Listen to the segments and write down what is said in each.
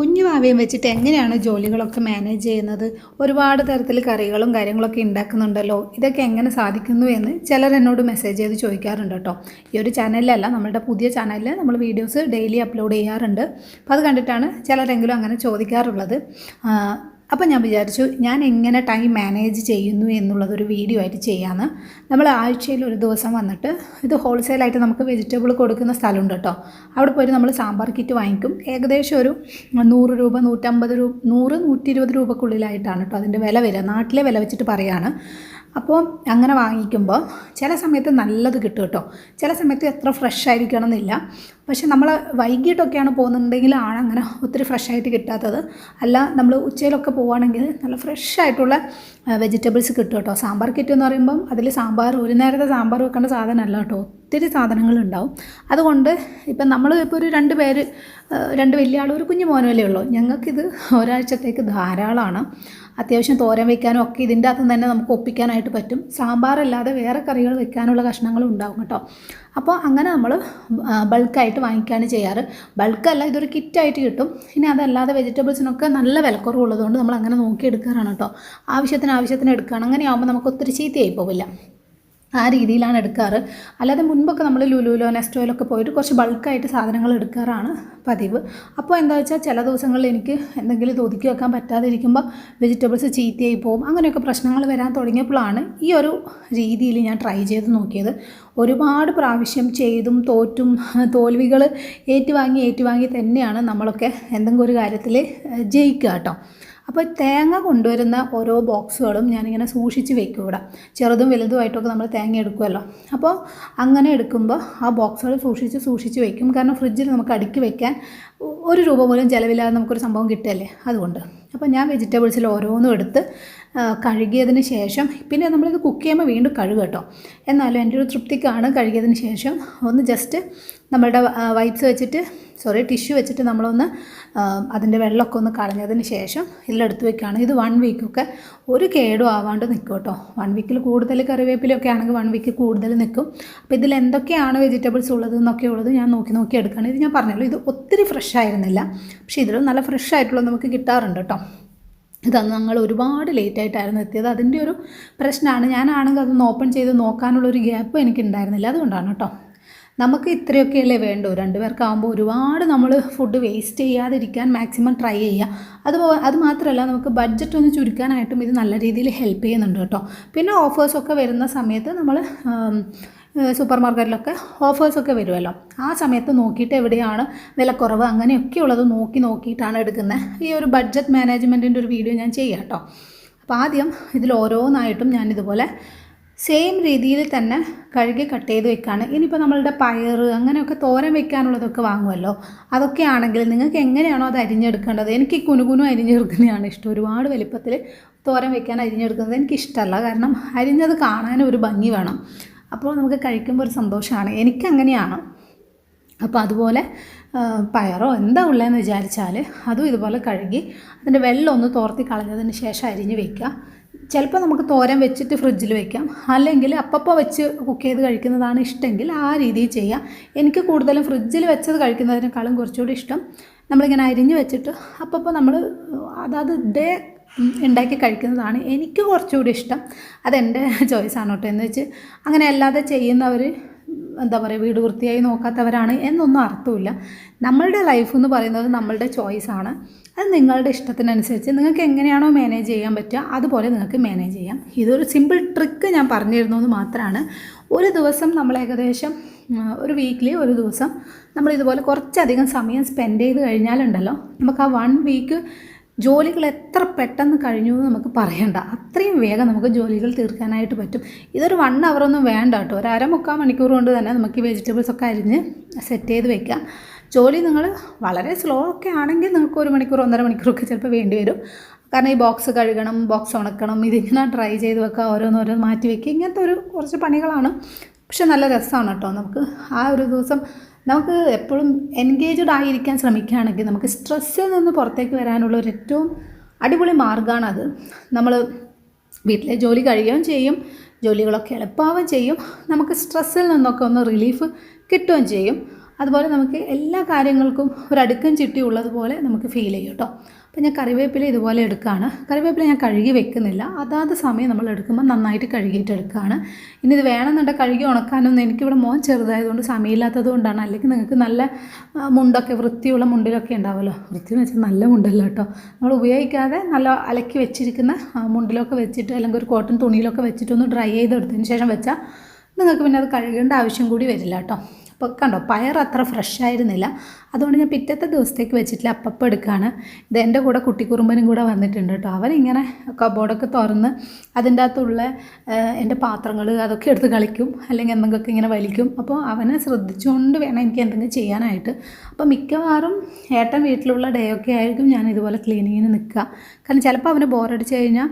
കുഞ്ഞു വാവയും വെച്ചിട്ട് എങ്ങനെയാണ് ജോലികളൊക്കെ മാനേജ് ചെയ്യുന്നത്? ഒരുപാട് തരത്തിൽ കറികളും കാര്യങ്ങളൊക്കെ ഉണ്ടാക്കുന്നുണ്ടല്ലോ. ഇതൊക്കെ എങ്ങനെ സാധിക്കുന്നു എന്ന് ചിലർ എന്നോട് മെസ്സേജ് ചെയ്ത് ചോദിക്കാറുണ്ട് കേട്ടോ. ഈ ഒരു ചാനലിലല്ല നമ്മുടെ പുതിയ ചാനലിൽ നമ്മൾ വീഡിയോസ് ഡെയിലി അപ്ലോഡ് ചെയ്യാറുണ്ട്. അപ്പോൾ അത് കണ്ടിട്ടാണ് ചിലരെങ്കിലും അങ്ങനെ ചോദിക്കാറുള്ളത്. അപ്പോൾ ഞാൻ വിചാരിച്ചു ഞാൻ എങ്ങനെ ടൈം മാനേജ് ചെയ്യുന്നു എന്നുള്ളതൊരു വീഡിയോ ആയിട്ട് ചെയ്യാമെന്ന് നമ്മൾ ആഴ്ചയിൽ ഒരു ദിവസം വന്നിട്ട് ഇത് ഹോൾസെയിലായിട്ട് നമുക്ക് വെജിറ്റബിൾ കൊടുക്കുന്ന സ്ഥലമുണ്ട് കേട്ടോ. അവിടെ പോയിട്ട് നമ്മൾ സാമ്പാർ കിറ്റ് വാങ്ങിക്കും. ഏകദേശം ഒരു നൂറ് രൂപ നൂറ്റമ്പത് രൂപ നൂറ് നൂറ്റി ഇരുപത് രൂപക്കുള്ളിലായിട്ടാണ് കേട്ടോ അതിന്റെ വില വരിക. നാട്ടിലെ വില വെച്ചിട്ട് പറയാണ്. അപ്പോൾ അങ്ങനെ വാങ്ങിക്കുമ്പോൾ ചില സമയത്ത് നല്ലത് കിട്ടും കേട്ടോ. ചില സമയത്ത് എത്ര ഫ്രഷ് ആയിരിക്കണം എന്നില്ല പക്ഷെ നമ്മൾ വൈകിട്ടൊക്കെയാണ് പോകുന്നുണ്ടെങ്കിലാണ് അങ്ങനെ ഒത്തിരി ഫ്രഷ് ആയിട്ട് കിട്ടാത്തത്. അല്ല നമ്മൾ ഉച്ചയിലൊക്കെ പോവുകയാണെങ്കിൽ നല്ല ഫ്രഷ് ആയിട്ടുള്ള വെജിറ്റബിൾസ് കിട്ടും കേട്ടോ. സാമ്പാർ കിറ്റ് എന്ന് പറയുമ്പം അതിൽ സാമ്പാർ ഒരു നേരത്തെ സാമ്പാർ വെക്കേണ്ട സാധനമല്ല കേട്ടോ. ഒത്തിരി സാധനങ്ങളുണ്ടാവും. അതുകൊണ്ട് ഇപ്പം നമ്മൾ ഇപ്പോൾ ഒരു രണ്ട് പേര് രണ്ട് വലിയ ആളും ഒരു കുഞ്ഞു മോനല്ലേ ഉള്ളൂ. ഞങ്ങൾക്കിത് ഒരാഴ്ചത്തേക്ക് ധാരാളമാണ്. അത്യാവശ്യം തോരൻ വെക്കാനും ഒക്കെ ഇതിന്റെ അകത്ത് തന്നെ നമുക്ക് ഒപ്പിക്കാനായിട്ട് പറ്റും. സാമ്പാറല്ലാതെ വേറെ കറികൾ വെക്കാനുള്ള കഷ്ണങ്ങളും ഉണ്ടാവും കേട്ടോ. അപ്പോൾ അങ്ങനെ നമ്മൾ ബൾക്കായിട്ട് വാങ്ങിക്കുകയാണ് ചെയ്യാറ്. ബൾക്കല്ല ഇതൊരു കിറ്റായിട്ട് കിട്ടും. ഇനി അതല്ലാതെ വെജിറ്റബിൾസിനൊക്കെ നല്ല വിലക്കുറവുള്ളതുകൊണ്ട് നമ്മൾ അങ്ങനെ നോക്കി എടുക്കാറാണ് കേട്ടോ. ആവശ്യത്തിന് ആവശ്യത്തിന് എടുക്കുകയാണ്. അങ്ങനെയാകുമ്പോൾ നമുക്ക് ഒത്തിരി ചീത്തയായി പോവില്ല. ആ രീതിയിലാണ് എടുക്കാറ്. അല്ലാതെ മുൻപൊക്കെ നമ്മൾ ലുലുലോ നെസ്റ്റോയിലൊക്കെ പോയിട്ട് കുറച്ച് ബൾക്കായിട്ട് സാധനങ്ങൾ എടുക്കാറാണ് പതിവ്. അപ്പോൾ എന്താ വെച്ചാൽ ചില ദിവസങ്ങളിൽ എനിക്ക് എന്തെങ്കിലും ഇത് ഒതുക്കി വെക്കാൻ പറ്റാതിരിക്കുമ്പോൾ വെജിറ്റബിൾസ് ചീത്തയായി പോകും അങ്ങനെയൊക്കെ പ്രശ്നങ്ങൾ വരാൻ തുടങ്ങിയപ്പോഴാണ് ഈ ഒരു രീതിയിൽ ഞാൻ ട്രൈ ചെയ്ത് നോക്കിയത്. ഒരുപാട് പ്രാവശ്യം ചെയ്തും തോറ്റും തോൽവികൾ ഏറ്റുവാങ്ങി ഏറ്റുവാങ്ങി തന്നെയാണ് നമ്മളൊക്കെ എന്തെങ്കിലും ഒരു കാര്യത്തിൽ ജയിക്കുക കേട്ടോ. അപ്പോൾ തേങ്ങ കൊണ്ടുവരുന്ന ഓരോ ബോക്സുകളും ഞാനിങ്ങനെ സൂക്ഷിച്ച് വെക്കും ഇവിടെ. ചെറുതും വലുതുമായിട്ടൊക്കെ നമ്മൾ തേങ്ങ എടുക്കുമല്ലോ. അപ്പോൾ അങ്ങനെ എടുക്കുമ്പോൾ ആ ബോക്സുകൾ സൂക്ഷിച്ച് സൂക്ഷിച്ച് വെക്കും. കാരണം ഫ്രിഡ്ജിൽ നമുക്ക് അടുക്കി വെക്കാൻ ഒരു രൂപ പോലും ചിലവില്ലാതെ നമുക്കൊരു സംഭവം കിട്ടുമല്ലേ അതുകൊണ്ട്. അപ്പോൾ ഞാൻ വെജിറ്റബിൾസിൽ ഓരോന്നും എടുത്ത് കഴുകിയതിന് ശേഷം പിന്നെ നമ്മളിത് കുക്ക് ചെയ്യുമ്പോൾ വീണ്ടും കഴുകും കേട്ടോ. എന്നാലും എന്റെ ഒരു തൃപ്തിക്കാണ് കഴുകിയതിന് ശേഷം ഒന്ന് ജസ്റ്റ് നമ്മളുടെ വൈപ്സ് വെച്ചിട്ട് സോറി ടിഷ്യൂ വെച്ചിട്ട് നമ്മളൊന്ന് അതിന്റെ വെള്ളമൊക്കെ ഒന്ന് കളഞ്ഞതിന് ശേഷം ഇതിലെടുത്ത് വെക്കുകയാണ്. ഇത് വൺ വീക്കൊക്കെ ഒരു കേടും ആവാണ്ട് നിൽക്കും കേട്ടോ. വൺ വീക്കിൽ കൂടുതൽ കറിവേപ്പിലൊക്കെ ആണെങ്കിൽ വൺ വീക്ക് കൂടുതൽ നിൽക്കും. അപ്പോൾ ഇതിൽ എന്തൊക്കെയാണ് വെജിറ്റബിൾസ് ഉള്ളത് എന്നൊക്കെ ഉള്ളത് ഞാൻ നോക്കി നോക്കി എടുക്കുകയാണ്. ഇത് ഞാൻ പറഞ്ഞല്ലോ ഇത് ഒത്തിരി ഫ്രഷ് ആയിരുന്നില്ല. പക്ഷേ ഇതിലും നല്ല ഫ്രഷ് ആയിട്ടുള്ളത് നമുക്ക് കിട്ടാറുണ്ട് കേട്ടോ. ഇതന്ന് ഞങ്ങൾ ഒരുപാട് ലേറ്റ് ആയിട്ടായിരുന്നു എത്തിയത്. അതിന്റെ ഒരു പ്രശ്നമാണ്. ഞാനാണെങ്കിൽ അതൊന്ന് ഓപ്പൺ ചെയ്ത് നോക്കാനുള്ളൊരു ഗ്യാപ്പ് എനിക്കുണ്ടായിരുന്നില്ല. അതുകൊണ്ടാണ് കേട്ടോ. നമുക്ക് ഇത്രയൊക്കെയല്ലേ വേണ്ടൂ? രണ്ടുപേർക്കാവുമ്പോൾ ഒരുപാട് നമ്മൾ ഫുഡ് വേസ്റ്റ് ചെയ്യാതിരിക്കാൻ മാക്സിമം ട്രൈ ചെയ്യുക അതുപോലെ അത് മാത്രമല്ല നമുക്ക് ബഡ്ജറ്റ് ഒന്ന് ചുരുക്കാനായിട്ടും ഇത് നല്ല രീതിയിൽ ഹെൽപ്പ് ചെയ്യുന്നുണ്ട് കേട്ടോ. പിന്നെ ഓഫേഴ്സൊക്കെ വരുന്ന സമയത്ത് നമ്മൾ സൂപ്പർ മാർക്കറ്റിലൊക്കെ ഓഫേഴ്സൊക്കെ വരുമല്ലോ ആ സമയത്ത് നോക്കിയിട്ട് എവിടെയാണ് വിലക്കുറവ്? അങ്ങനെയൊക്കെയുള്ളത് നോക്കി നോക്കിയിട്ടാണ് എടുക്കുന്നത് ഈ ഒരു ബഡ്ജറ്റ് മാനേജ്മെന്റിന്റെ ഒരു വീഡിയോ ഞാൻ ചെയ്യാം കേട്ടോ. അപ്പോൾ ആദ്യം ഇതിൽ ഓരോന്നായിട്ടും ഞാനിതുപോലെ സെയിം രീതിയിൽ തന്നെ കഴുകി കട്ട് ചെയ്ത് വെക്കുകയാണ് ഇനിയിപ്പോൾ നമ്മളുടെ പയർ അങ്ങനെയൊക്കെ തോരൻ വെക്കാനുള്ളതൊക്കെ വാങ്ങുമല്ലോ അതൊക്കെ ആണെങ്കിൽ നിങ്ങൾക്ക് എങ്ങനെയാണോ അത് അരിഞ്ഞെടുക്കേണ്ടത്? എനിക്ക് കുനുകുനു അരിഞ്ഞെടുക്കുന്നതാണ് ഇഷ്ടം. ഒരുപാട് വലിപ്പത്തിൽ തോരൻ വെക്കാൻ അരിഞ്ഞെടുക്കുന്നത് എനിക്കിഷ്ടമല്ല കാരണം അരിഞ്ഞത് കാണാനും ഒരു ഭംഗി വേണം. അപ്പോൾ നമുക്ക് കഴിക്കുമ്പോൾ ഒരു സന്തോഷമാണ്. എനിക്കങ്ങനെയാണ്. അപ്പോൾ അതുപോലെ പയറോ എന്താ ഉള്ളതെന്ന് വിചാരിച്ചാൽ അതും ഇതുപോലെ കഴുകി അതിന്റെ വെള്ളം ഒന്ന് തോർത്തി കളഞ്ഞതിന് ശേഷം അരിഞ്ഞ് വെക്കുക. ചിലപ്പോൾ നമുക്ക് തോരൻ വെച്ചിട്ട് ഫ്രിഡ്ജിൽ വെക്കാം. അല്ലെങ്കിൽ അപ്പപ്പോൾ വെച്ച് കുക്ക് ചെയ്ത് കഴിക്കുന്നതാണ് ഇഷ്ടമെങ്കിൽ ആ രീതിയിൽ ചെയ്യാം. എനിക്ക് കൂടുതലും ഫ്രിഡ്ജിൽ വെച്ചത് കഴിക്കുന്നതിനേക്കാളും കുറച്ചുകൂടി ഇഷ്ടം. നമ്മളിങ്ങനെ അരിഞ്ഞ് വെച്ചിട്ട് അപ്പപ്പോൾ നമ്മൾ അതാത് ഡേ ഉണ്ടാക്കി കഴിക്കുന്നതാണ് എനിക്ക് കുറച്ചുകൂടി ഇഷ്ടം. അതെന്റെ ചോയ്സാണ് കേട്ടോ. എന്ന് വെച്ച് അങ്ങനെ അല്ലാതെ ചെയ്യുന്നവർ എന്താ പറയുക വീട് വൃത്തിയായി നോക്കാത്തവരാണ് എന്നൊന്നും അർത്ഥമില്ല. നമ്മളുടെ ലൈഫ് എന്ന് പറയുന്നത് നമ്മളുടെ ചോയ്സാണ് അത് നിങ്ങളുടെ ഇഷ്ടത്തിനനുസരിച്ച് നിങ്ങൾക്ക് എങ്ങനെയാണോ മാനേജ് ചെയ്യാൻ പറ്റുക അതുപോലെ നിങ്ങൾക്ക് മാനേജ് ചെയ്യാം. ഇതൊരു സിമ്പിൾ ട്രിക്ക് ഞാൻ പറഞ്ഞിരുന്നു എന്ന് മാത്രമാണ്. ഒരു ദിവസം നമ്മൾ ഏകദേശം ഒരു വീക്കിലി ഒരു ദിവസം നമ്മൾ ഇതുപോലെ കുറച്ചധികം സമയം സ്പെൻഡ് ചെയ്ത് കഴിഞ്ഞാലുണ്ടല്ലോ നമുക്ക് ആ വൺ വീക്ക് ജോലികൾ എത്ര പെട്ടെന്ന് കഴിഞ്ഞു എന്ന് നമുക്ക് പറയണ്ട. അത്രയും വേഗം നമുക്ക് ജോലികൾ തീർക്കാനായിട്ട് പറ്റും. ഇതൊരു വൺ അവറൊന്നും വേണ്ട കേട്ടോ. ഒരു അര മുക്കാൽ മണിക്കൂർ കൊണ്ട് തന്നെ നമുക്ക് ഈ വെജിറ്റബിൾസ് ഒക്കെ അരിഞ്ഞ് സെറ്റ് ചെയ്ത് വെക്കാം. ജോലി നിങ്ങൾ വളരെ സ്ലോ ഒക്കെ ആണെങ്കിൽ നിങ്ങൾക്ക് ഒരു മണിക്കൂർ ഒന്നര മണിക്കൂറൊക്കെ ചിലപ്പോൾ വേണ്ടി വരും. കാരണം ഈ ബോക്സ് കഴുകണം ബോക്സ് ഉണക്കണം ഇതിങ്ങനെ ട്രൈ ചെയ്ത് വെക്കുക ഓരോന്നോരോന്ന് മാറ്റി വെക്കുക ഇങ്ങനത്തെ ഒരു കുറച്ച് പണികളാണ്. പക്ഷെ നല്ല രസമാണ് കേട്ടോ. നമുക്ക് ആ ഒരു ദിവസം നമുക്ക് എപ്പോഴും എൻഗേജ്ഡ് ആയിരിക്കാൻ ശ്രമിക്കുകയാണെങ്കിൽ നമുക്ക് സ്ട്രെസ്സിൽ നിന്ന് പുറത്തേക്ക് വരാനുള്ള ഒരു ഏറ്റവും അടിപൊളി മാർഗമാണത് നമ്മൾ വീട്ടിലെ ജോലി കഴിയുകയും ചെയ്യും ജോലികളൊക്കെ എളുപ്പമാവുകയും ചെയ്യും. നമുക്ക് സ്ട്രെസ്സിൽ നിന്നൊക്കെ ഒന്ന് റിലീഫ് കിട്ടുകയും ചെയ്യും. അതുപോലെ നമുക്ക് എല്ലാ കാര്യങ്ങൾക്കും ഒരു അടുക്കും ചിട്ടി ഉള്ളതുപോലെ നമുക്ക് ഫീൽ ചെയ്യും കേട്ടോ. അപ്പോൾ ഞാൻ കറിവേപ്പില ഇതുപോലെ എടുക്കുകയാണ് കറിവേപ്പില ഞാൻ കഴുകി വെക്കുന്നില്ല. അതാത് സമയം നമ്മൾ എടുക്കുമ്പോൾ നന്നായിട്ട് കഴുകിയിട്ട് എടുക്കുകയാണ് ഇനി ഇത് വേണമെന്നുണ്ടെങ്കിൽ കഴുകി ഉണക്കാനൊന്നും എനിക്കിവിടെ മോൻ ചെറുതായതുകൊണ്ട് സമയമില്ലാത്തത് കൊണ്ടാണ്. അല്ലെങ്കിൽ നിങ്ങൾക്ക് നല്ല മുണ്ടൊക്കെ വൃത്തിയുള്ള മുണ്ടിലൊക്കെ ഉണ്ടാവുമല്ലോ വൃത്തി എന്ന് വെച്ചാൽ നല്ല മുണ്ടല്ല കേട്ടോ. നമ്മൾ ഉപയോഗിക്കാതെ നല്ല അലക്കി വെച്ചിരിക്കുന്ന മുണ്ടിലൊക്കെ വെച്ചിട്ട് അല്ലെങ്കിൽ ഒരു കോട്ടൺ തുണിയിലൊക്കെ വെച്ചിട്ടൊന്ന് ഡ്രൈ ചെയ്തെടുത്തതിന് ശേഷം വെച്ചാൽ നിങ്ങൾക്ക് പിന്നെ അത് കഴുകേണ്ട ആവശ്യം കൂടി വരില്ല കേട്ടോ. അപ്പോൾ കണ്ടോ? പയർ അത്ര ഫ്രഷ് ആയിരുന്നില്ല. അതുകൊണ്ട് ഞാൻ പിറ്റത്തെ ദിവസത്തേക്ക് വെച്ചിട്ടില്ല അപ്പപ്പം എടുക്കുകയാണ് ഇത് എന്റെ കൂടെ കുട്ടിക്കുറുമ്പനും കൂടെ വന്നിട്ടുണ്ട് കേട്ടോ. അവനിങ്ങനെ കബോർഡൊക്കെ തുറന്ന് അതിന്റെ അകത്തുള്ള എന്റെ പാത്രങ്ങൾ അതൊക്കെ എടുത്ത് കളിക്കും. അല്ലെങ്കിൽ എന്തെങ്കിലുമൊക്കെ ഇങ്ങനെ വലിക്കും. അപ്പോൾ അവനെ ശ്രദ്ധിച്ചുകൊണ്ട് വേണം എനിക്ക് എന്തെങ്കിലും ചെയ്യാനായിട്ട്. അപ്പോൾ മിക്കവാറും ഏട്ടൻ വീട്ടിലുള്ള ഡേ ഒക്കെ ആയിരിക്കും ഞാൻ ഇതുപോലെ ക്ലീനിങ്ങിന് നിൽക്കുക. കാരണം ചിലപ്പോൾ അവന് ബോറടിച്ച് കഴിഞ്ഞാൽ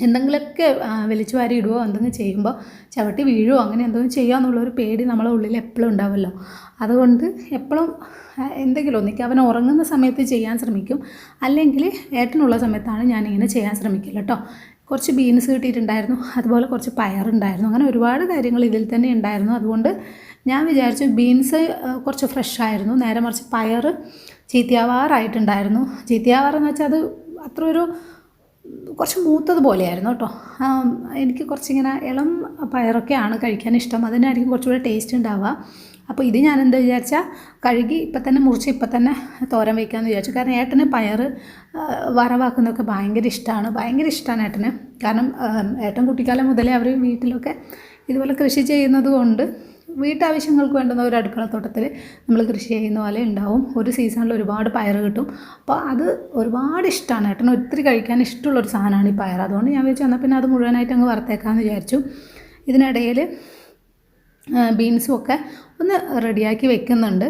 എന്തെങ്കിലുമൊക്കെ വലിച്ചു വാരി ഇടുവോ എന്തെങ്കിലും ചെയ്യുമ്പോൾ ചവിട്ടി വീഴുവോ അങ്ങനെ എന്തെങ്കിലും ചെയ്യുക എന്നുള്ളൊരു പേടി നമ്മളെ ഉള്ളിൽ എപ്പോഴും ഉണ്ടാവുമല്ലോ അതുകൊണ്ട് എപ്പോഴും എന്തെങ്കിലും ഒന്നിക്ക് അവൻ ഉറങ്ങുന്ന സമയത്ത് ചെയ്യാൻ ശ്രമിക്കും. അല്ലെങ്കിൽ ഏട്ടനുള്ള സമയത്താണ് ഞാനിങ്ങനെ ചെയ്യാൻ ശ്രമിക്കില്ല കേട്ടോ. കുറച്ച് ബീൻസ് കിട്ടിയിട്ടുണ്ടായിരുന്നു അതുപോലെ കുറച്ച് പയറുണ്ടായിരുന്നു അങ്ങനെ ഒരുപാട് കാര്യങ്ങൾ ഇതിൽ തന്നെ ഉണ്ടായിരുന്നു. അതുകൊണ്ട് ഞാൻ വിചാരിച്ചു ബീൻസ് കുറച്ച് ഫ്രഷ് ആയിരുന്നു. നേരെ മറിച്ച് പയർ ചീത്തയാവാറായിട്ടുണ്ടായിരുന്നു. ചീത്തയാവാറെന്ന് വെച്ചാൽ അത് അത്ര ഒരു കുറച്ച് മൂത്തത് പോലെയായിരുന്നു കേട്ടോ. എനിക്ക് കുറച്ചിങ്ങനെ ഇളം പയറൊക്കെയാണ് കഴിക്കാൻ ഇഷ്ടം. അതിനായിരിക്കും കുറച്ചുകൂടെ ടേസ്റ്റ് ഉണ്ടാവുക. അപ്പോൾ ഇത് ഞാൻ എന്താ വിചാരിച്ചാൽ കഴുകി ഇപ്പം തന്നെ മുറിച്ച് ഇപ്പം തന്നെ തോരൻ വയ്ക്കാമെന്ന് വിചാരിച്ചു. കാരണം ഏട്ടന് പയർ വറവാക്കുന്നതൊക്കെ ഭയങ്കര ഇഷ്ടമാണ് ഭയങ്കര ഇഷ്ടമാണ് ഏട്ടന്. കാരണം ഏട്ടൻ കുട്ടിക്കാലം മുതലേ അവർ വീട്ടിലൊക്കെ ഇതുപോലെ കൃഷി ചെയ്യുന്നത് കൊണ്ട് വീട്ടാവശ്യങ്ങൾക്ക് വേണ്ടുന്ന ഒരു അടുക്കളത്തോട്ടത്തിൽ നമ്മൾ കൃഷി ചെയ്യുന്ന പോലെ ഉണ്ടാവും. ഒരു സീസണിൽ ഒരുപാട് പയർ കിട്ടും. അപ്പോൾ അത് ഒരുപാട് ഇഷ്ടമാണ്. ഏട്ടന് ഒത്തിരി കഴിക്കാൻ ഇഷ്ടമുള്ളൊരു സാധനമാണ് ഈ പയർ അതുകൊണ്ട് ഞാൻ വിചാരിച്ചു എന്നാൽ പിന്നെ അത് മുഴുവനായിട്ട് അങ്ങ് വറുത്തേക്കാമെന്ന് വിചാരിച്ചു. ഇതിനിടയിൽ ബീൻസും ഒക്കെ ഒന്ന് റെഡിയാക്കി വെക്കുന്നുണ്ട്.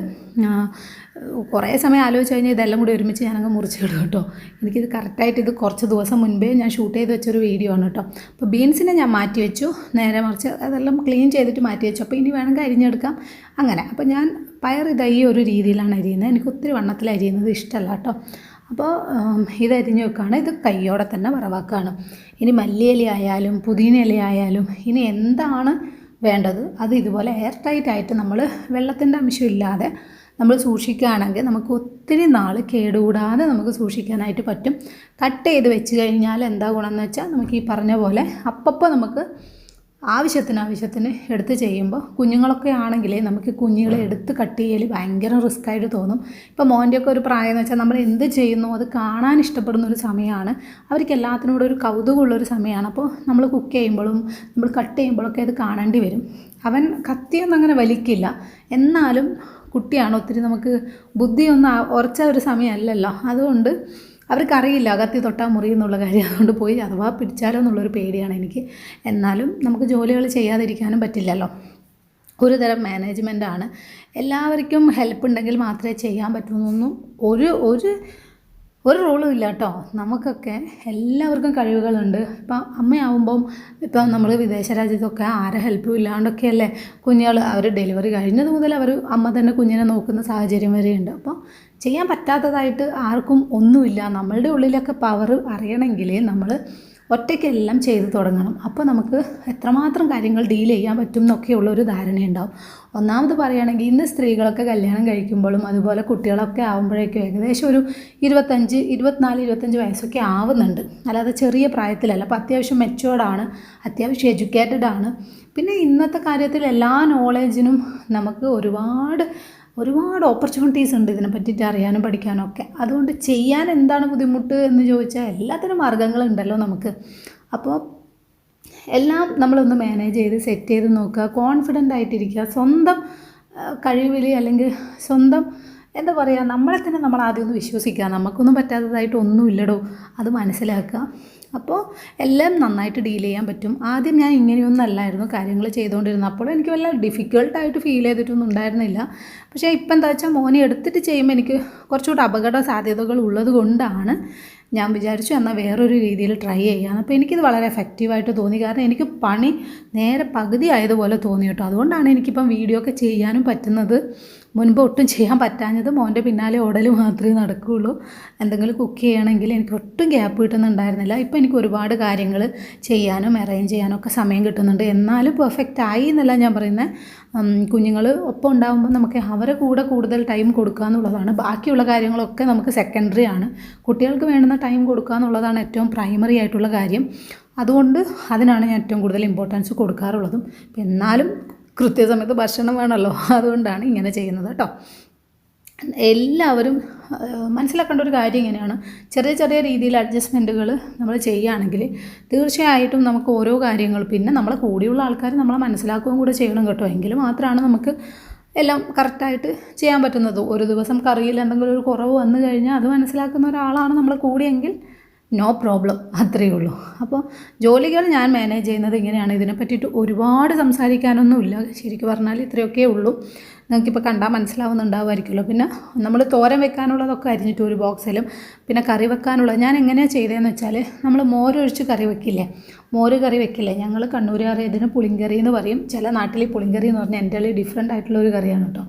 കുറേ സമയം ആലോചിച്ച് കഴിഞ്ഞാൽ ഇതെല്ലാം കൂടി ഒരുമിച്ച് ഞാനങ്ങ് മുറിച്ചിടും കേട്ടോ. എനിക്കിത് കറക്റ്റായിട്ട് ഇത് കുറച്ച് ദിവസം മുൻപേ ഞാൻ ഷൂട്ട് ചെയ്ത് വെച്ചൊരു വീഡിയോ ആണ് കേട്ടോ. അപ്പോൾ ബീൻസിനെ ഞാൻ മാറ്റി വെച്ചു നേരെ മറിച്ച് അതെല്ലാം ക്ലീൻ ചെയ്തിട്ട് മാറ്റി വെച്ചു. അപ്പോൾ ഇനി വേണമെങ്കിൽ അരിഞ്ഞെടുക്കാം. അങ്ങനെ അപ്പോൾ ഞാൻ പയർ ഇതാ ഈ ഒരു രീതിയിലാണ് അരിയുന്നത്. എനിക്ക് ഒത്തിരി വണ്ണത്തിൽ അരിയുന്നത് ഇഷ്ടമല്ല കേട്ടോ. അപ്പോൾ ഇത് അരിഞ്ഞ് വെക്കുകയാണ്. ഇത് കയ്യോടെ തന്നെ വറവാക്കുകയാണ്. ഇനി മല്ലിയില ആയാലും പുതിന ഇല ആയാലും ഇനി എന്താണ് വേണ്ടത്? അത് ഇതുപോലെ എയർ ടൈറ്റ് ആയിട്ട് നമ്മൾ വെള്ളത്തിന്റെ അംശം ഇല്ലാതെ നമ്മൾ സൂക്ഷിക്കുകയാണെങ്കിൽ നമുക്ക് ഒത്തിരി നാൾ കേടുകൂടാതെ നമുക്ക് സൂക്ഷിക്കാനായിട്ട് പറ്റും. കട്ട് ചെയ്ത് വെച്ച് കഴിഞ്ഞാൽ എന്താ ഗുണമെന്ന് വെച്ചാൽ നമുക്ക് ഈ പറഞ്ഞ പോലെ അപ്പപ്പോൾ നമുക്ക് ആവശ്യത്തിന് ആവശ്യത്തിന് എടുത്ത് ചെയ്യുമ്പോൾ കുഞ്ഞുങ്ങളൊക്കെ ആണെങ്കിലേ നമുക്ക് കുഞ്ഞുങ്ങളെ എടുത്ത് കട്ട് ചെയ്യൽ ഭയങ്കര റിസ്ക് ആയിട്ട് തോന്നും. ഇപ്പോൾ മോന്റെയൊക്കെ ഒരു പ്രായം എന്ന് വെച്ചാൽ നമ്മൾ എന്ത് ചെയ്യുന്നു അത് കാണാൻ ഇഷ്ടപ്പെടുന്ന ഒരു സമയമാണ്. അവർക്ക് എല്ലാത്തിനോടും ഒരു കൗതുകമുള്ളൊരു സമയമാണ്. അപ്പോൾ നമ്മൾ കുക്ക് ചെയ്യുമ്പോഴും നമ്മൾ കട്ട് ചെയ്യുമ്പോഴൊക്കെ അത് കാണേണ്ടി വരും. അവൻ കത്തിയൊന്നും അങ്ങനെ വലിക്കില്ല. എന്നാലും കുട്ടിയാണ്. ഒത്തിരി നമുക്ക് ബുദ്ധിയൊന്നും ഉറച്ച ഒരു സമയമല്ലല്ലോ. അതുകൊണ്ട് അവർക്കറിയില്ല അകത്തി തൊട്ടാൽ മുറി എന്നുള്ള കാര്യം. അതുകൊണ്ട് പോയി അഥവാ പിടിച്ചാലോ എന്നുള്ളൊരു പേടിയാണ് എനിക്ക്. എന്നാലും നമുക്ക് ജോലികൾ ചെയ്യാതിരിക്കാനും പറ്റില്ലല്ലോ. ഒരു തരം മാനേജ്മെന്റാണ് എല്ലാവർക്കും ഹെൽപ്പ് ഉണ്ടെങ്കിൽ മാത്രമേ ചെയ്യാൻ പറ്റുന്നൊന്നും ഒരു ഒരു ഒരു റോളും ഇല്ല കേട്ടോ നമുക്കൊക്കെ എല്ലാവർക്കും കഴിവുകളുണ്ട്. ഇപ്പം അമ്മയാവുമ്പം ഇപ്പം നമ്മൾ വിദേശ രാജ്യത്തൊക്കെ ആരെ ഹെൽപ്പും ഇല്ലാണ്ടൊക്കെയല്ലേ കുഞ്ഞുകൾ അവർ ഡെലിവറി കഴിഞ്ഞത് മുതൽ അവർ അമ്മ തന്നെ കുഞ്ഞിനെ നോക്കുന്ന സാഹചര്യം വരെയുണ്ട്. അപ്പോൾ ചെയ്യാൻ പറ്റാത്തതായിട്ട് ആർക്കും ഒന്നുമില്ല. നമ്മളുടെ ഉള്ളിലൊക്കെ പവർ അറിയണമെങ്കിൽ നമ്മൾ ഒറ്റയ്ക്കെല്ലാം ചെയ്തു തുടങ്ങണം. അപ്പോൾ നമുക്ക് എത്രമാത്രം കാര്യങ്ങൾ ഡീൽ ചെയ്യാൻ പറ്റും എന്നൊക്കെയുള്ള ഒരു ധാരണയുണ്ടാവും. ഒന്നാമത് പറയുകയാണെങ്കിൽ ഇന്ന് സ്ത്രീകളൊക്കെ കല്യാണം കഴിക്കുമ്പോഴും അതുപോലെ കുട്ടികളൊക്കെ ആകുമ്പോഴേക്കും ഏകദേശം ഒരു ഇരുപത്തഞ്ച് ഇരുപത്തിനാല് ഇരുപത്തഞ്ച് വയസ്സൊക്കെ ആവുന്നുണ്ട്. അല്ലാതെ ചെറിയ പ്രായത്തിലല്ല. അപ്പോൾ അത്യാവശ്യം മെച്ചുവേർഡാണ് അത്യാവശ്യം എഡ്യൂക്കേറ്റഡ് ആണ്. പിന്നെ ഇന്നത്തെ കാര്യത്തിൽ എല്ലാ നോളേജിനും നമുക്ക് ഒരുപാട് ഒരുപാട് ഓപ്പർച്യൂണിറ്റീസ് ഉണ്ട് ഇതിനെ പറ്റിയിട്ട് അറിയാനും പഠിക്കാനും ഒക്കെ. അതുകൊണ്ട് ചെയ്യാൻ എന്താണ് ബുദ്ധിമുട്ട് എന്ന് ചോദിച്ചാൽ എല്ലാത്തിനും മാർഗങ്ങളുണ്ടല്ലോ നമുക്ക്. അപ്പോൾ എല്ലാം നമ്മളൊന്ന് മാനേജ് ചെയ്ത് സെറ്റ് ചെയ്ത് നോക്കുക കോൺഫിഡന്റ് ആയിട്ടിരിക്കുക സ്വന്തം കഴിവിൽ അല്ലെങ്കിൽ സ്വന്തം എന്താ പറയുക നമ്മളെ തന്നെ നമ്മൾ ആദ്യം ഒന്ന് വിശ്വസിക്കുക. നമുക്കൊന്നും പറ്റാത്തതായിട്ട് ഒന്നുമില്ലടോ. അത് മനസ്സിലാക്കുക. അപ്പോൾ എല്ലാം നന്നായിട്ട് ഡീൽ ചെയ്യാൻ പറ്റും. ആദ്യം ഞാൻ ഇങ്ങനെയൊന്നല്ലായിരുന്നു കാര്യങ്ങൾ ചെയ്തുകൊണ്ടിരുന്നത്. അപ്പോൾ എനിക്ക് വല്ല ഡിഫിക്കൽട്ടായിട്ട് ഫീൽ ചെയ്തിട്ടൊന്നും ഉണ്ടായിരുന്നില്ല. പക്ഷേ ഇപ്പം എന്താ വെച്ചാൽ മോനെ എടുത്തിട്ട് ചെയ്യുമ്പോൾ എനിക്ക് കുറച്ചുകൂടെ അപകട സാധ്യതകൾ ഉള്ളത് കൊണ്ടാണ് ഞാൻ വിചാരിച്ചു എന്നാൽ വേറൊരു രീതിയിൽ ട്രൈ ചെയ്യാം അപ്പോൾ എനിക്കിത് വളരെ എഫക്റ്റീവായിട്ട് തോന്നി. കാരണം എനിക്ക് പണി നേരെ പകുതി ആയതുപോലെ തോന്നി കേട്ടോ. അതുകൊണ്ടാണ് എനിക്കിപ്പം വീഡിയോ ഒക്കെ ചെയ്യാനും പറ്റുന്നത്. മുൻപ് ഒട്ടും ചെയ്യാൻ പറ്റാഞ്ഞത് മോന്റെ പിന്നാലെ ഓടൽ മാത്രമേ നടക്കുകയുള്ളൂ എന്തെങ്കിലും കുക്ക് ചെയ്യണമെങ്കിൽ എനിക്ക് ഒട്ടും ഗ്യാപ്പ് കിട്ടുന്നുണ്ടായിരുന്നില്ല. ഇപ്പോൾ എനിക്ക് ഒരുപാട് കാര്യങ്ങൾ ചെയ്യാനും അറേഞ്ച് ചെയ്യാനും ഒക്കെ സമയം കിട്ടുന്നുണ്ട്. എന്നാലും പെർഫെക്റ്റ് ആയി എന്നല്ല ഞാൻ പറയുന്നത് കുഞ്ഞുങ്ങൾ ഒപ്പം ഉണ്ടാകുമ്പോൾ നമുക്ക് അവരെ കൂടെ കൂടുതൽ ടൈം കൊടുക്കുക എന്നുള്ളതാണ്. ബാക്കിയുള്ള കാര്യങ്ങളൊക്കെ നമുക്ക് സെക്കൻഡറി ആണ്. കുട്ടികൾക്ക് വേണ്ടുന്ന ടൈം കൊടുക്കുക എന്നുള്ളതാണ് ഏറ്റവും പ്രൈമറി ആയിട്ടുള്ള കാര്യം. അതുകൊണ്ട് അതിനാണ് ഞാൻ ഏറ്റവും കൂടുതൽ ഇമ്പോർട്ടൻസ് കൊടുക്കാറുള്ളതും. എന്നാലും കൃത്യസമയത്ത് ഭക്ഷണം വേണമല്ലോ. അതുകൊണ്ടാണ് ഇങ്ങനെ ചെയ്യുന്നത് കേട്ടോ. എല്ലാവരും മനസ്സിലാക്കേണ്ട ഒരു കാര്യം ഇങ്ങനെയാണ്. ചെറിയ ചെറിയ രീതിയിൽ അഡ്ജസ്റ്റ്മെന്റുകൾ നമ്മൾ ചെയ്യുകയാണെങ്കിൽ തീർച്ചയായിട്ടും നമുക്ക് ഓരോ കാര്യങ്ങൾ പിന്നെ നമ്മളെ കൂടിയുള്ള ആൾക്കാർ നമ്മളെ മനസ്സിലാക്കുകയും കൂടെ ചെയ്യണം കേട്ടോ. എങ്കിൽ മാത്രമാണ് നമുക്ക് എല്ലാം കറക്റ്റായിട്ട് ചെയ്യാൻ പറ്റുന്നത്. ഒരു ദിവസം കറിയിൽ എന്തെങ്കിലും ഒരു കുറവ് വന്നു കഴിഞ്ഞാൽ അത് മനസ്സിലാക്കുന്ന ഒരാളാണ് നമ്മൾ കൂടിയെങ്കിൽ നോ പ്രോബ്ലം അത്രയേ ഉള്ളൂ. അപ്പോൾ ജോലികൾ ഞാൻ മാനേജ് ചെയ്യുന്നത് ഇങ്ങനെയാണ്. ഇതിനെ പറ്റിയിട്ട് ഒരുപാട് സംസാരിക്കാനൊന്നുമില്ല. ശരിക്കും പറഞ്ഞാൽ ഇത്രയൊക്കെ ഉള്ളൂ. നിങ്ങൾക്കിപ്പോൾ കണ്ടാൽ മനസ്സിലാവുന്നുണ്ടാവുമായിരിക്കുമല്ലോ. പിന്നെ നമ്മൾ തോരൻ വെക്കാനുള്ളതൊക്കെ അരിഞ്ഞിട്ട് ഒരു ബോക്സിലും പിന്നെ കറി വെക്കാനുള്ളത്. ഞാൻ എങ്ങനെയാണ് ചെയ്തതെന്ന് വെച്ചാൽ നമ്മൾ മോരൊഴിച്ച് കറി വെക്കില്ലേ? മോര് കറി വെക്കില്ലേ? ഞങ്ങൾ കണ്ണൂരുകാർ ഇതിന് പുളിങ്കറി എന്ന് പറയും. ചില നാട്ടിൽ പുളിങ്കറി എന്ന് പറഞ്ഞാൽ എന്റെ ഡിഫറെന്റ് ആയിട്ടുള്ള ഒരു കറിയാണ് കേട്ടോ.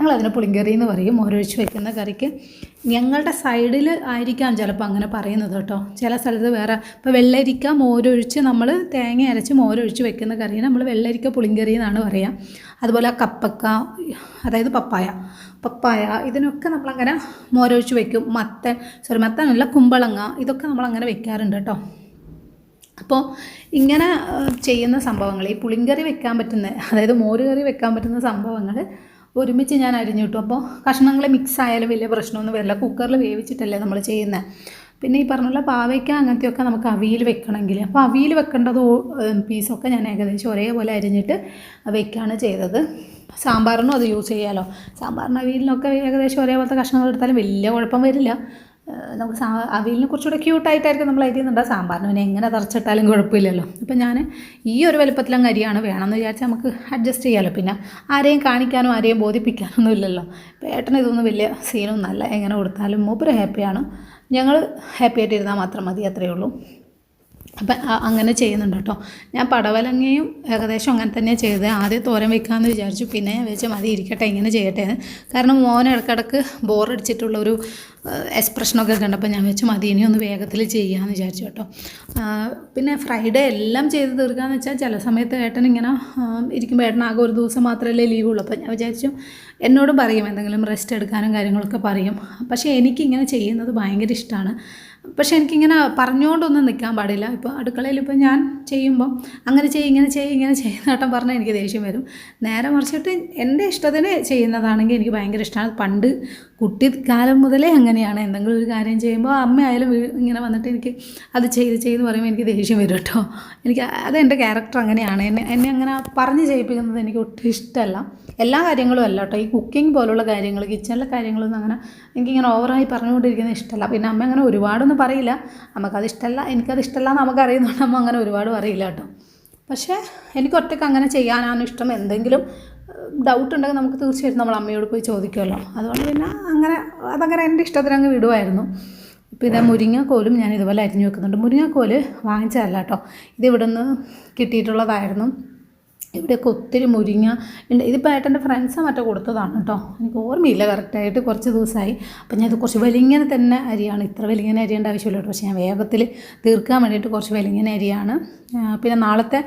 ഞങ്ങളതിന് പുളിങ്കറി എന്ന് പറയും മോരൊഴിച്ച് വെക്കുന്ന കറിക്ക്. ഞങ്ങളുടെ സൈഡിൽ ആയിരിക്കാം ചിലപ്പോൾ അങ്ങനെ പറയുന്നത് കേട്ടോ. ചില സ്ഥലത്ത് വേറെ ഇപ്പോൾ വെള്ളരിക്ക മോരൊഴിച്ച് നമ്മൾ തേങ്ങ അരച്ച് മോരൊഴിച്ച് വെക്കുന്ന കറിയെ നമ്മൾ വെള്ളരിക്ക പുളിങ്കറി എന്നാണ് പറയുക. അതുപോലെ കപ്പക്ക അതായത് പപ്പായ പപ്പായ ഇതിനൊക്കെ നമ്മളങ്ങനെ മോരൊഴിച്ച് വെക്കും. മത്തൻ സോറി മത്തനല്ല കുമ്പളങ്ങ ഇതൊക്കെ നമ്മളങ്ങനെ വെക്കാറുണ്ട് കേട്ടോ. അപ്പോൾ ഇങ്ങനെ ചെയ്യുന്ന സംഭവങ്ങൾ ഈ പുളിങ്കറി വെക്കാൻ പറ്റുന്ന അതായത് മോരുകറി വെക്കാൻ പറ്റുന്ന സംഭവങ്ങൾ ഒരുമിച്ച് ഞാൻ അരിഞ്ഞിട്ടു അപ്പോൾ കഷ്ണങ്ങൾ മിക്സ് ആയാലും വലിയ പ്രശ്നമൊന്നും വരില്ല. കുക്കറിൽ വേവിച്ചിട്ടല്ലേ നമ്മൾ ചെയ്യുന്നത് പിന്നെ ഈ പറഞ്ഞുള്ള പാവയ്ക്ക അങ്ങനത്തെയൊക്കെ നമുക്ക് അവിയിൽ വെക്കണമെങ്കിൽ അപ്പോൾ അവിയിൽ വെക്കേണ്ടത് പീസൊക്കെ ഞാൻ ഏകദേശം ഒരേപോലെ അരിഞ്ഞിട്ട് വെക്കുകയാണ് ചെയ്തത്. സാമ്പാറിനും അത് യൂസ് ചെയ്യാമല്ലോ സാമ്പാറിന് അവിയലിനൊക്കെ ഏകദേശം ഒരേപോലത്തെ കഷ്ണങ്ങൾ എടുത്താലും വലിയ കുഴപ്പം വരില്ല. നമുക്ക് സാ അവിയലിനെ കുറച്ചുകൂടെ ക്യൂട്ടായിട്ടായിരിക്കും നമ്മൾ എഴുതിയുന്നുണ്ട് സാമ്പാറിന് പിന്നെ എങ്ങനെ തറച്ചിട്ടാലും കുഴപ്പമില്ലല്ലോ. അപ്പം ഞാൻ ഈ ഒരു വലുപ്പത്തിലും അരിയാണ് വേണമെന്ന് വിചാരിച്ചാൽ നമുക്ക് അഡ്ജസ്റ്റ് ചെയ്യാമല്ലോ പിന്നെ ആരെയും കാണിക്കാനോ ആരെയും ബോധിപ്പിക്കാനൊന്നും ഇല്ലല്ലോ. ഏട്ടന് ഇതൊന്നും വലിയ സീനൊന്നും അല്ല. എങ്ങനെ കൊടുത്താലും മൂപ്പര് ഹാപ്പിയാണ് ഞങ്ങൾ ഹാപ്പി ആയിട്ടിരുന്നാൽ മാത്രം മതി അത്രയേ ഉള്ളൂ. അപ്പം അങ്ങനെ ചെയ്യുന്നുണ്ട് കേട്ടോ. ഞാൻ പടവലങ്ങയും ഏകദേശം അങ്ങനെ തന്നെ ചെയ്തത്. ആദ്യം തോരൻ വെക്കാമെന്ന് വിചാരിച്ചു. പിന്നെ ഞാൻ വെച്ച് മതി ഇരിക്കട്ടെ ഇങ്ങനെ ചെയ്യട്ടെ കാരണം മോൻ ഇടക്കിടക്ക് ബോറടിച്ചിട്ടുള്ള ഒരു എക്സ്പ്രഷനൊക്കെ കണ്ടപ്പോൾ ഞാൻ വെച്ച് മതി ഇനിയൊന്ന് വേഗത്തിൽ ചെയ്യാമെന്ന് വിചാരിച്ചു കേട്ടോ. പിന്നെ ഫ്രൈഡേ എല്ലാം ചെയ്ത് തീർക്കാമെന്ന് വെച്ചാൽ ചില സമയത്ത് ഏട്ടൻ ഇങ്ങനെ ഇരിക്കുമ്പോൾ ഏട്ടൻ ആകെ ഒരു ദിവസം മാത്രമല്ലേ ഉള്ളൂ അപ്പോൾ ഞാൻ വിചാരിച്ചു എന്നോട് പറയും എന്തെങ്കിലും റെസ്റ്റ് എടുക്കാനും കാര്യങ്ങളൊക്കെ പറയും. പക്ഷേ എനിക്കിങ്ങനെ ചെയ്യുന്നത് ഭയങ്കര ഇഷ്ടമാണ്. പക്ഷേ എനിക്കിങ്ങനെ പറഞ്ഞുകൊണ്ടൊന്നും നിൽക്കാൻ പാടില്ല. ഇപ്പോൾ അടുക്കളയിൽ ഇപ്പോൾ ഞാൻ ചെയ്യുമ്പം അങ്ങനെ ചെയ്യും ഇങ്ങനെ ചെയ്യും ഇങ്ങനെ ചെയ്യുന്നേട്ടം പറഞ്ഞാൽ എനിക്ക് ദേഷ്യം വരും. നേരെ മറിച്ചിട്ട് എന്റെ ഇഷ്ടത്തിന് ചെയ്യുന്നതാണെങ്കിൽ എനിക്ക് ഭയങ്കര ഇഷ്ടമാണ്. പണ്ട് കുട്ടിക്കാലം മുതലേ അങ്ങനെയാണ്. എന്തെങ്കിലും ഒരു കാര്യം ചെയ്യുമ്പോൾ അമ്മയായാലും ഇങ്ങനെ വന്നിട്ട് എനിക്ക് അത് ചെയ്ത് ചെയ്ത് പറയുമ്പോൾ എനിക്ക് ദേഷ്യം വരും കേട്ടോ. എനിക്ക് അത് എന്റെ ക്യാരക്ടർ അങ്ങനെയാണ്. എന്നെ എന്നെ അങ്ങനെ പറഞ്ഞ് ചെയ്യിപ്പിക്കുന്നത് എനിക്ക് ഒട്ടും ഇഷ്ടമല്ല. എല്ലാ കാര്യങ്ങളും അല്ല കേട്ടോ. ഈ കുക്കിംഗ് പോലുള്ള കാര്യങ്ങൾ കിച്ചണിലെ കാര്യങ്ങളൊന്നും അങ്ങനെ എനിക്കിങ്ങനെ ഓവറായി പറഞ്ഞുകൊണ്ടിരിക്കുന്നത് ഇഷ്ടമല്ല. പിന്നെ അമ്മ അങ്ങനെ ഒരുപാടൊന്നും പറയില്ല. നമുക്കത് ഇഷ്ടമല്ല എനിക്കത് ഇഷ്ടമല്ല എന്ന് നമുക്കറിയുന്നുണ്ട് നമ്മൾ അങ്ങനെ ഒരുപാട് പറയില്ല കേട്ടോ. പക്ഷേ എനിക്ക് ഒറ്റയ്ക്ക് അങ്ങനെ ചെയ്യാനാണ് ഇഷ്ടം. എന്തെങ്കിലും ഡൗട്ട് ഉണ്ടെങ്കിൽ നമുക്ക് തീർച്ചയായിട്ടും നമ്മൾ അമ്മയോട് പോയി ചോദിക്കുമല്ലോ. അതുകൊണ്ട് പിന്നെ അങ്ങനെ അതങ്ങനെ എന്റെ ഇഷ്ടത്തിന് അങ്ങ് വിടുമായിരുന്നു. ഇതാ മുരിങ്ങക്കോലും ഞാൻ ഇതുപോലെ അരിഞ്ഞു വെക്കുന്നുണ്ട്. മുരിങ്ങക്കോൽ വാങ്ങിച്ചതല്ല കേട്ടോ. ഇത് ഇവിടെ നിന്ന് കിട്ടിയിട്ടുള്ളതായിരുന്നു. ഇവിടെയൊക്കെ ഒത്തിരി മുരിങ്ങ ഉണ്ട്. ഇതിപ്പോൾ ഏട്ടന്റെ ഫ്രണ്ട്സ് മറ്റോ കൊടുത്തതാണ് കേട്ടോ. എനിക്ക് ഓർമ്മയില്ല കറക്റ്റായിട്ട് കുറച്ച് ദിവസമായി. അപ്പം ഞാൻ ഇത് കുറച്ച് വലിങ്ങനെ തന്നെ അരിയാണ്. ഇത്ര വലിങ്ങനെ അരിയേണ്ട ആവശ്യമില്ല കേട്ടോ. പക്ഷേ ഞാൻ വേഗത്തിൽ തീർക്കാൻ വേണ്ടിയിട്ട് കുറച്ച് വലിങ്ങനെ അരിയാണ്. പിന്നെ നാളത്തെ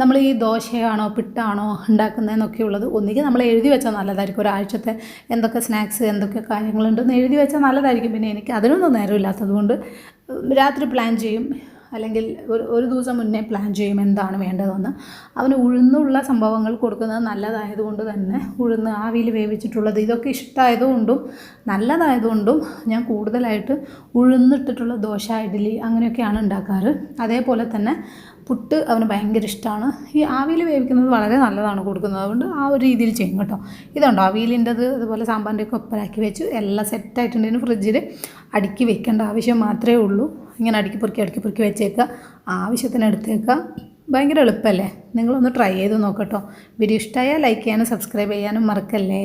നമ്മൾ ഈ ദോശയാണോ പിട്ടാണോ ഉണ്ടാക്കുന്നതെന്നൊക്കെ ഉള്ളത് ഒന്നുകിൽ നമ്മൾ എഴുതി വെച്ചാൽ നല്ലതായിരിക്കും. ഒരാഴ്ചത്തെ എന്തൊക്കെ സ്നാക്സ് എന്തൊക്കെ കാര്യങ്ങളുണ്ടെന്ന് എഴുതി വെച്ചാൽ നല്ലതായിരിക്കും. പിന്നെ എനിക്ക് അതിനൊന്നും നേരമില്ലാത്തത് കൊണ്ട് രാത്രി പ്ലാൻ ചെയ്യും. അല്ലെങ്കിൽ ഒരു ഒരു ദിവസം മുന്നേ പ്ലാൻ ചെയ്യും എന്താണ് വേണ്ടതെന്ന്. അവന് ഉഴുന്നുള്ള സംഭവങ്ങൾ കൊടുക്കുന്നത് നല്ലതായതുകൊണ്ട് തന്നെ ഉഴുന്ന് ആവിയിൽ വേവിച്ചിട്ടുള്ളത് ഇതൊക്കെ ഇഷ്ടമായതുകൊണ്ടും നല്ലതായതുകൊണ്ടും ഞാൻ കൂടുതലായിട്ട് ഉഴുന്നിട്ടിട്ടുള്ള ദോശ ഇഡ്ഡലി അങ്ങനെയൊക്കെയാണ് ഉണ്ടാക്കാറ്. അതേപോലെ തന്നെ പുട്ട് അവന് ഭയങ്കര ഇഷ്ടമാണ് ഈ ആവിയിൽ വേവിക്കുന്നത് വളരെ നല്ലതാണ് കൊടുക്കുന്നത്. അതുകൊണ്ട് ആ ഒരു രീതിയിൽ ചെയ്യും കേട്ടോ. ഇതുണ്ടോ? ആവിയിലിന്റെത് അതുപോലെ സാമ്പാറിന്റെ ഒക്കെ ഒപ്പരാക്കി വെച്ചു എല്ലാം സെറ്റായിട്ടുണ്ടെങ്കിൽ ഫ്രിഡ്ജിൽ അടുക്കി വെക്കേണ്ട ആവശ്യം മാത്രമേ ഉള്ളൂ. ഇങ്ങനെ അടുക്കി പൊറുക്കി അടുക്കി പൊറുക്കി വെച്ചേക്കുക. ആവശ്യത്തിന് എടുത്തേക്കുക. ഭയങ്കര എളുപ്പമല്ലേ? നിങ്ങളൊന്ന് ട്രൈ ചെയ്ത് നോക്കട്ടോ വീഡിയോ ഇഷ്ടമായാൽ ലൈക്ക് ചെയ്യാനും സബ്സ്ക്രൈബ് ചെയ്യാനും മറക്കല്ലേ?